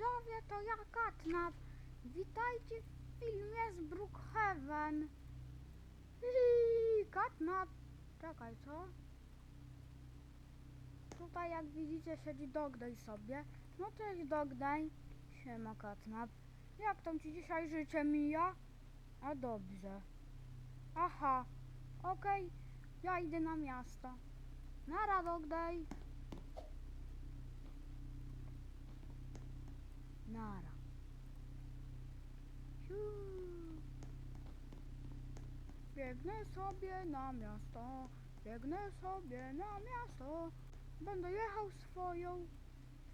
widzowie, to ja Katnap. Witajcie w filmie z Brookhaven. Katnap. Czekaj, co? Tutaj jak widzicie siedzi Dogday sobie. No cześć Dogday. Siema Katnap. Jak tam ci dzisiaj życie mija? A dobrze. Aha, okej. Ja idę na miasto. Nara Dogday. Nara. Biegnę sobie na miasto, biegnę sobie na miasto. Będę jechał swoją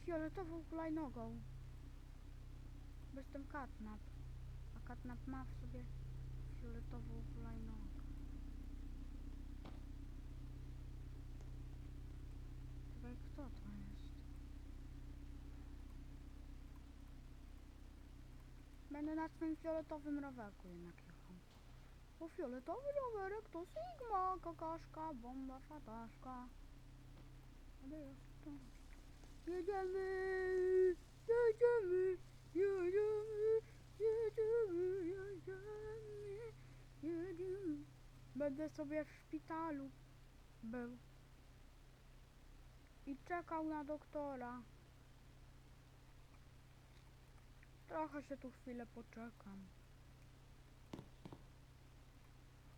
fioletową hulajnogą. Jestem katnap. A katnap ma w sobie fioletową hulajnogę. To jest? Będę na swoim fioletowym rowerku jednak jechał. Bo fioletowy rowerek to Sigma, kakaszka, bomba, fataszka. Ale jest to. Jedziemy, jedziemy, jedziemy, jedziemy, jedziemy, jedziemy. Będę sobie w szpitalu był. I czekał na doktora. Trochę się tu chwilę poczekam.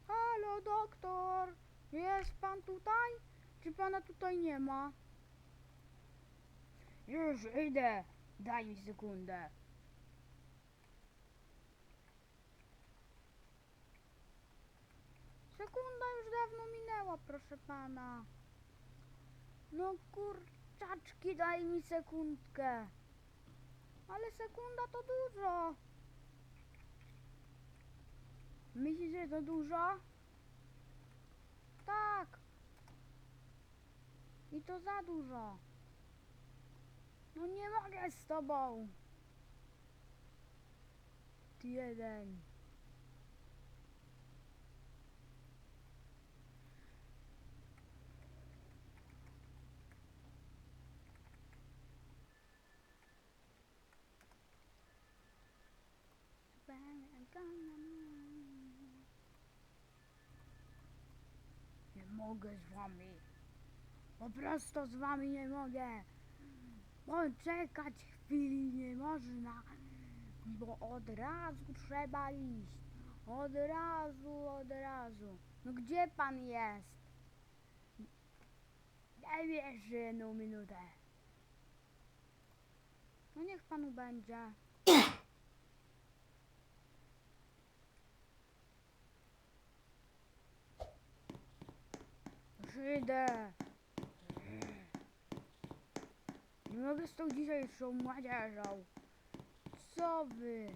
Halo, doktor! Jest pan tutaj? Czy pana tutaj nie ma? Już idę! Daj mi sekundę. Sekunda już dawno minęła, proszę pana. No kurczaczki, daj mi sekundkę. Ale sekunda to dużo. Myślisz, że to dużo? Tak. I to za dużo. No nie mogę z tobą. Ty jeden. Nie mogę z wami. Po prostu z wami nie mogę. Bo czekać chwili nie można. Bo od razu trzeba iść. Od razu, od razu. No gdzie pan jest? Daj mi jeszcze jedną minutę. No niech panu będzie. Żydę. Nie mogę z tą dzisiejszą młodzieżą. Co wy?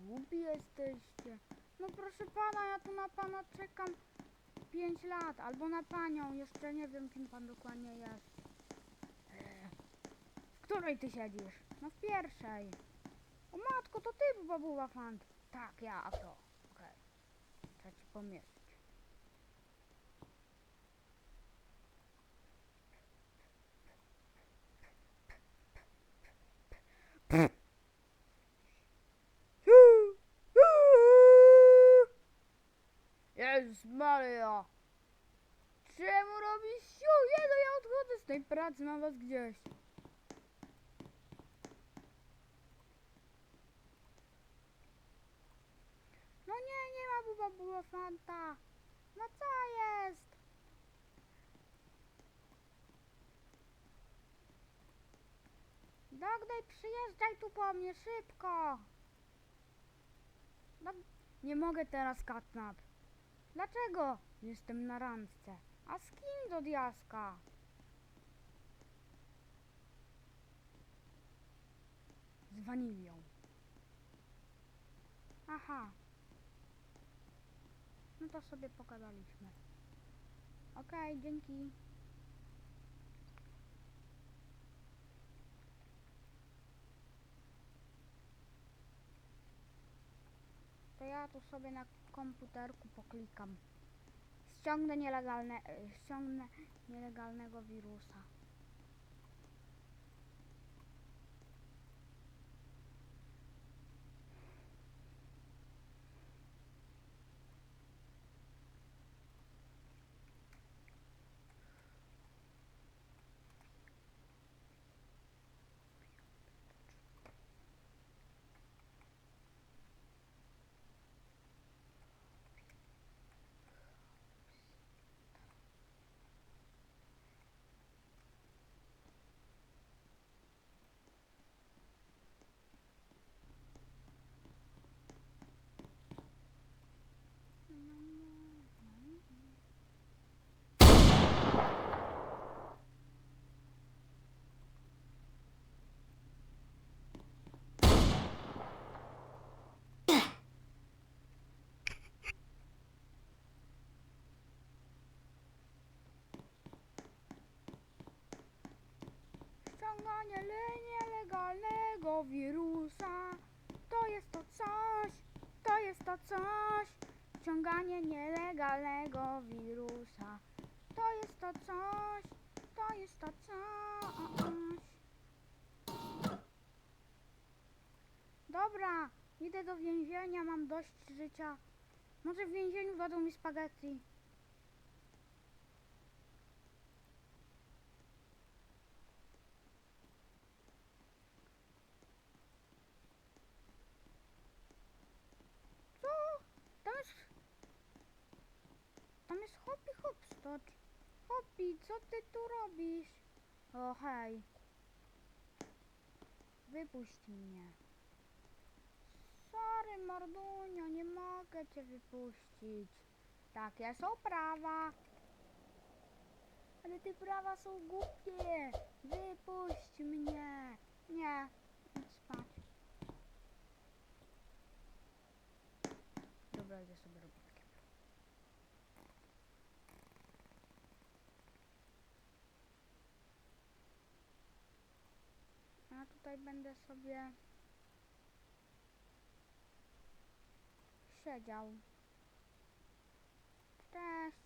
Głupi jesteście. No proszę pana, ja tu na pana czekam 5 lat, albo na panią, jeszcze nie wiem kim pan dokładnie jest. W której ty siedzisz? No w pierwszej. O matko, to ty babuła fant. Tak, ja, a to. Okej. Trzeba ci pomierzyć. Jezus Maria! Czemu robisz siu? Nie no, ja odchodzę z tej pracy, mam was gdzieś. No nie, nie ma buba buba fanta. No co jest? Dogdaj, przyjeżdżaj tu po mnie, szybko! No, nie mogę teraz, Katnap. Dlaczego? Jestem na randce. A z kim do diaska? Z wanilią. Aha. No to sobie pogadaliśmy. Okej, dzięki. Ja tu sobie na komputerku poklikam. Ściągnę nielegalne, e, ściągnę nielegalnego wirusa. Nielegalnego wirusa. To jest to coś, to jest to coś. Ściąganie nielegalnego wirusa. To jest to coś, to jest to coś. Dobra, idę do więzienia, mam dość życia. Może w więzieniu dadzą mi spaghetti. Co? Tam jest... Tam jest Hopi Hopstocz. Hopi, co ty tu robisz? O hej. Wypuść mnie. Sorry, mordunio, nie mogę cię wypuścić. Takie są prawa. Ale te prawa są głupie. Wypuść mnie. Nie, idź spać. Dobra, idę sobie robić kiblu. A tutaj będę sobie siedział. Cześć.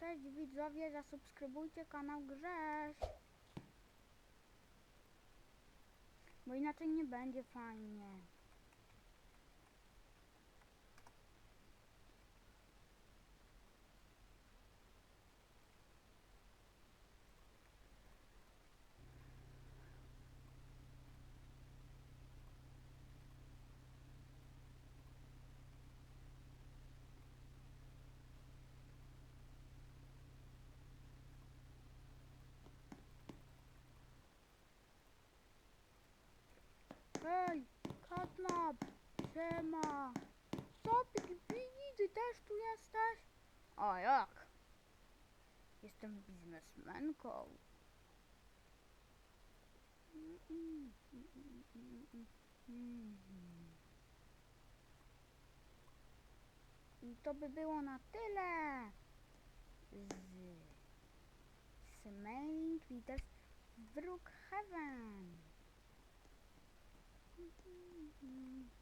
Cześć widzowie, zasubskrybujcie kanał Grześ. Bo inaczej nie będzie fajnie. Hej, Katnap, siema. Co, Pigpini, ty też tu jesteś? A jak? Jestem biznesmenką. I to by było na tyle z Smiling Peters Brookhaven. Mm.